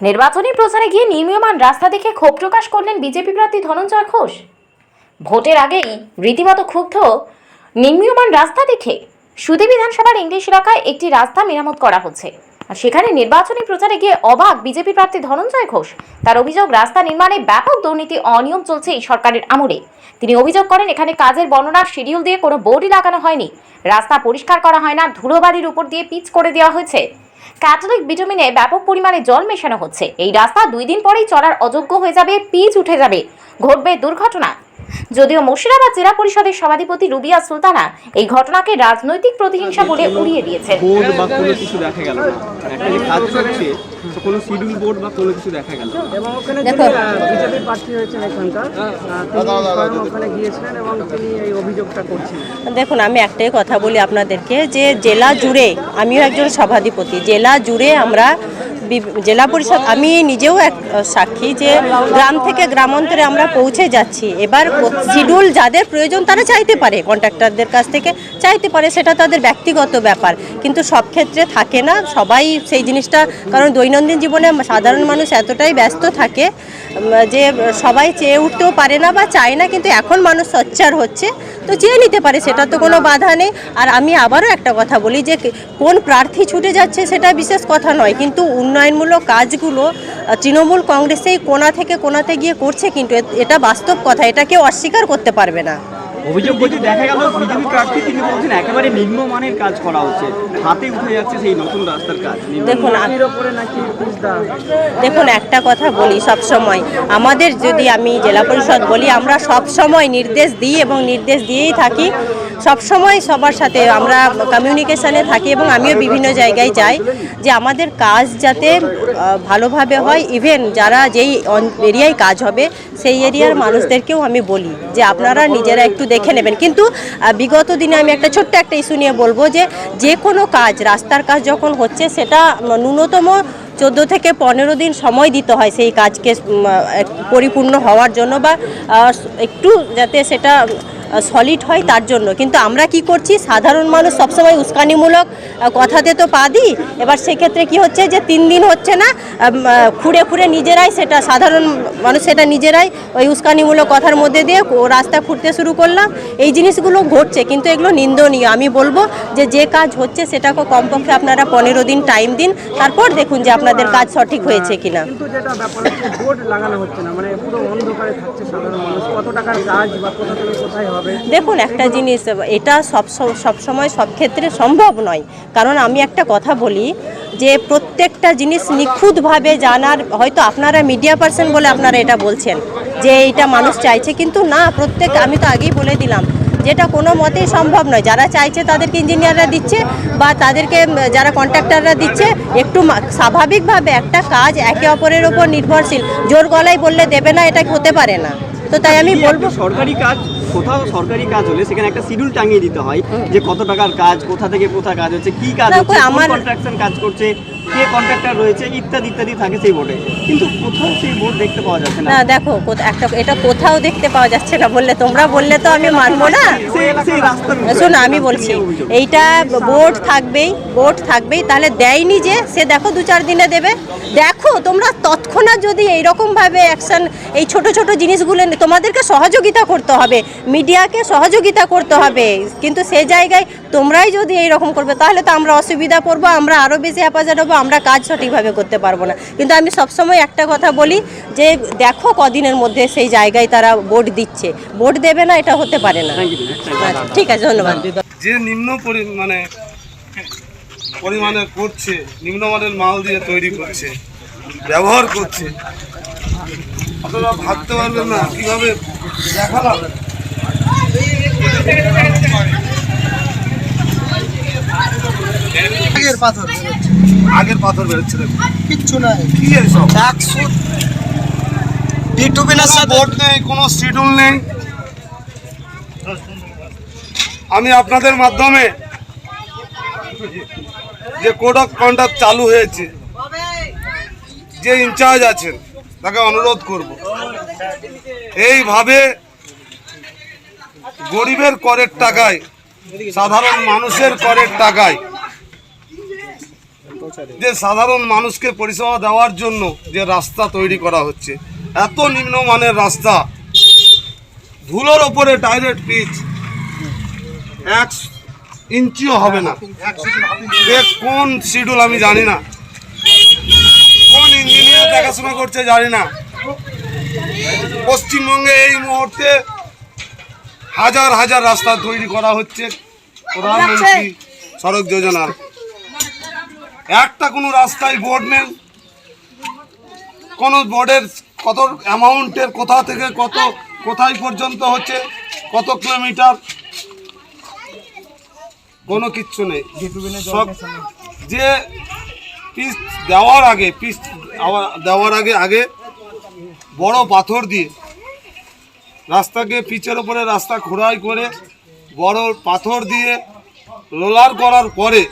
নির্বাচনী প্রচারে গিয়ে নির্মীয়মান রাস্তা দেখে ক্ষোভ প্রকাশ করলেন বিজেপি প্রার্থী ধনঞ্জয় ঘোষ। ভোটের আগেই রীতিমতো ক্ষুব্ধ নির্মীয়মান রাস্তা দেখে সুদী বিধানসভার ইংলিশ এলাকায় একটি রাস্তা মেরামত করা হচ্ছে। আর সেখানে নির্বাচনী প্রচারে গিয়ে অবাক বিজেপি প্রার্থী ধনঞ্জয় ঘোষ। তার অভিযোগ, রাস্তা নির্মাণে ব্যাপক দুর্নীতি, অনিয়ম চলছে এই সরকারের আমলে। তিনি অভিযোগ করেন, এখানে কাজের বর্ণনার শিডিউল দিয়ে কোনো বোর্ডই লাগানো হয়নি। রাস্তা পরিষ্কার করা হয় না, ধুলোবালির উপর দিয়ে পিচ করে দেওয়া হয়েছে। ক্যাথলিক ভিটামিনে ব্যাপক পরিমাণে জল মেশানো হচ্ছে। এই রাস্তা দুই দিন পরেই চলার অযোগ্য হয়ে যাবে, পিচ উঠে যাবে। ঘটবে দুর্ঘটনা। যদিও মুর্শিদাবাদ জেলা পরিষদের সভাধিপতি রুবিয়া সুলতানা এই ঘটনাকে রাজনৈতিক প্রতিহিংসা বলে উড়িয়ে দিয়েছেন। কোনো কিছু দেখা গেল না। একটা যে কাজ চলছে তো কোনো শিডিউল বোর্ড বা কোনো কিছু দেখা গেল এবং ওখানে বিজেপি প্রার্থী হয়েছেন এখানকার তিনি ওখানে গিয়েছিলেন এবং তিনি এই অভিযোগটা করছিলেন। দেখুন আমি একটাই কথা বলি আপনাদেরকে যে জেলা জুড়ে আমিও একজন সভাধিপতি জেলা জুড়ে আমরা জেলা পরিষদ, আমি নিজেও এক সাক্ষী যে গ্রাম থেকে গ্রামান্তরে আমরা পৌঁছে যাচ্ছি। এবার শিডিউল যাদের প্রয়োজন তারা চাইতে পারে, কন্ট্রাক্টরদের কাছ থেকে চাইতে পারে, সেটা তাদের ব্যক্তিগত ব্যাপার। কিন্তু সব ক্ষেত্রে থাকে না, সবাই সেই জিনিসটা, কারণ দৈনন্দিন জীবনে সাধারণ মানুষ এতটাই ব্যস্ত থাকে যে সবাই চেয়ে উঠতেও পারে না বা চায় না, কিন্তু এখন মানুষ সচ্চার হচ্ছে, তো চেয়ে নিতে পারে, সেটা তো কোনো বাধা নেই। আর আমি আবারও একটা কথা বলি যে কোন প্রার্থী ছুটে যাচ্ছে সেটা বিশেষ কথা নয়, কিন্তু উন্নয়নমূলক কাজগুলো তৃণমূল কংগ্রেসেই কোনা থেকে কোনাতে গিয়ে করছে, কিন্তু এটা বাস্তব কথা এটা কেউ অস্বীকার করতে পারবে না। অভিযোগ বলতে দেখা গেল বিজেপি প্রার্থী তিনি বলছেন একেবারে নিম্নমানের কাজ করা হচ্ছে হাতে উঠে যাচ্ছে সেই নতুন রাস্তার কাজ। দেখুন দেখুন একটা কথা বলি সব সময় আমাদের যদি আমি জেলা পরিষদ বলি আমরা সব সময় নির্দেশ দিই এবং নির্দেশ দিয়েই থাকি। সব সময় সবার সাথে আমরা কমিউনিকেশনে থাকি এবং আমিও বিভিন্ন জায়গায় যাই যে আমাদের কাজ যাতে ভালোভাবে হয়। ইভেন যারা যেই এরিয়ায় কাজ হবে সেই এরিয়ার মানুষদেরকেও আমি বলি যে আপনারা নিজেরা একটু দেখে নেবেন। কিন্তু বিগত দিনে আমি একটা ছোট্ট একটা ইস্যু নিয়ে বলব যে যে কোনো কাজ, রাস্তার কাজ যখন হচ্ছে, সেটা ন্যূনতম চোদ্দ থেকে পনেরো দিন সময় দিতে হয় সেই কাজকে পরিপূর্ণ হওয়ার জন্য বা একটু যাতে সেটা সলিড হয় তার জন্য। কিন্তু আমরা কি করছি? সাধারণ মানুষ সবসময় উস্কানিমূলক কথাতে তো পা দিই। এবার সেক্ষেত্রে কি হচ্ছে যে তিন দিন হচ্ছে না খুঁড়ে খুঁড়ে নিজেরাই সেটা সাধারণ মানুষ সেটা নিজেরাই ওই উস্কানিমূলক কথার মধ্যে দিয়ে ও রাস্তা খুঁড়তে শুরু করলাম। এই জিনিসগুলো ঘটছে কিন্তু এগুলো নিন্দনীয়। আমি বলব যে যে কাজ হচ্ছে সেটাকে কমপক্ষে আপনারা পনেরো দিন টাইম দিন। তারপর দেখুন যে আপনাদের কাজ সঠিক হয়েছে কিনা। হচ্ছে বোর্ড লাগানো হচ্ছে না। মানে পুরো অন্ধকারে থাকছে সাধারণ মানুষ। কত টাকার কাজ বা কোথা থেকে কোথায় দেখুন, একটা জিনিস, এটা সব সব সময়, সব ক্ষেত্রে সম্ভব নয়। কারণ আমি একটা কথা বলি যে, প্রত্যেকটা জিনিস নিখুঁতভাবে জানার, হয়তো আপনারা মিডিয়া পার্সন বলে আপনারা এটা বলছেন, যে এটা মানুষ চাইছে, কিন্তু না, প্রত্যেক, আমি তো আগেই বলে দিলাম, যেটা কোনো মতেই সম্ভব নয়। যারা চাইছে, তাদেরকে ইঞ্জিনিয়াররা দিচ্ছে, বা তাদেরকে যারা কন্ট্রাক্টররা দিচ্ছে, একটু স্বাভাবিকভাবে একটা কাজ একে অপরের ওপর নির্ভরশীল। জোর গলায় বললে দেবে না, এটা হতে পারে না। তো তাই আমি বলব সরকারি কাজ কোথাও সরকারি কাজ হলে সেখানে একটা শিডিউল টাঙিয়ে দিতে হয় যে কত টাকার কাজ কোথা থেকে কোথা কাজ হচ্ছে কি কাজ হচ্ছে কোন আমার- কন্ট্রাকশন কাজ করছে কে কন্ট্রাক্টর রয়েছে ইত্যাদি ইত্যাদি থাকে সেই বোর্ডে কিন্তু কোথাও সেই বোর্ড দেখতে পাওয়া যাচ্ছে না। দেখো একটা এটা কোথাও দেখতে পাওয়া যাচ্ছে না বললে তোমরা বললে তো আমি মানবো না। শোনো আমি বলছি এইটা বোর্ড থাকবেই বোর্ড থাকবেই তাহলে দেয়নি যে সে দেখো দু চার দিনে দেবে। দেখো তোমরা তৎক্ষণাৎ যদি এইরকম ভাবে অ্যাকশন এই ছোট ছোট জিনিসগুলো তোমাদেরকে সহযোগিতা করতে হবে মিডিয়াকে সহযোগিতা করতে হবে। কিন্তু সে জায়গায় তোমরাই যদি এইরকম করবে তাহলে তো আমরা অসুবিধা পড়ব আমরা আরও বেশি হেফাজত হব আমরা কাজ সঠিকভাবে করতে পারব না। কিন্তু আমি সবসময় একটা কথা বলি যে দেখো কদিনের মধ্যে সেই জায়গায় তারা ভোট দিচ্ছে। ভোট দেবে না এটা হতে পারে না. আচ্ছা, ঠিক আছে ধন্যবাদ। যে নিম্ন মানে পরিমাণে করছে নিম্নমানের মাল দিয়ে তৈরি করছে ব্যবহার করছে আপনারা ভাবতে পারবেন না কীভাবে দেখালাম। আগের পাথর। আগের পাথর বেরোচ্ছে দেখুন। কিচ্ছু নাই। কি এসব একশো বিটুবিনের সাথে বোর্ড নেই কোনো শিডিউল নেই। আমি আপনাদের মাধ্যমে যে কোড অফ কন্ডাক্ট চালু হয়েছে যে ইনচার্জ আছেন তাকে অনুরোধ করব। এইভাবে গরিবের করের টাকায় সাধারণ মানুষের করের টাকায় যে সাধারণ মানুষকে পরিষেবা দেওয়ার জন্য যে রাস্তা তৈরি করা হচ্ছে, এত নিম্নমানের রাস্তা, ধুলোর ওপরে ডাইরেক্ট পিচ এক ইঞ্চিও হবে না। কোন শিডিউল আমি জানি না। কোন ইঞ্জিনিয়ার দেখাশোনা করছে জানি না। পশ্চিমবঙ্গে এই মুহূর্তে হাজার হাজার রাস্তা তৈরি করা হচ্ছে। প্রধানমন্ত্রী সড়ক যোজনার। একটা কোনো রাস্তায় বোর্ড নেই। কোনো বোর্ডের কত অ্যামাউন্টের কোথা থেকে কত কোথায় পর্যন্ত হচ্ছে, কত কিলোমিটার কোনো কিচ্ছু নেই। সব যে পিস দেওয়ার আগে পিস দেওয়ার আগে আগে বড় পাথর দিয়ে রাস্তাকে পিচের ওপরে রাস্তা খোড়াই করে বড় পাথর দিয়ে রোলার করার পরে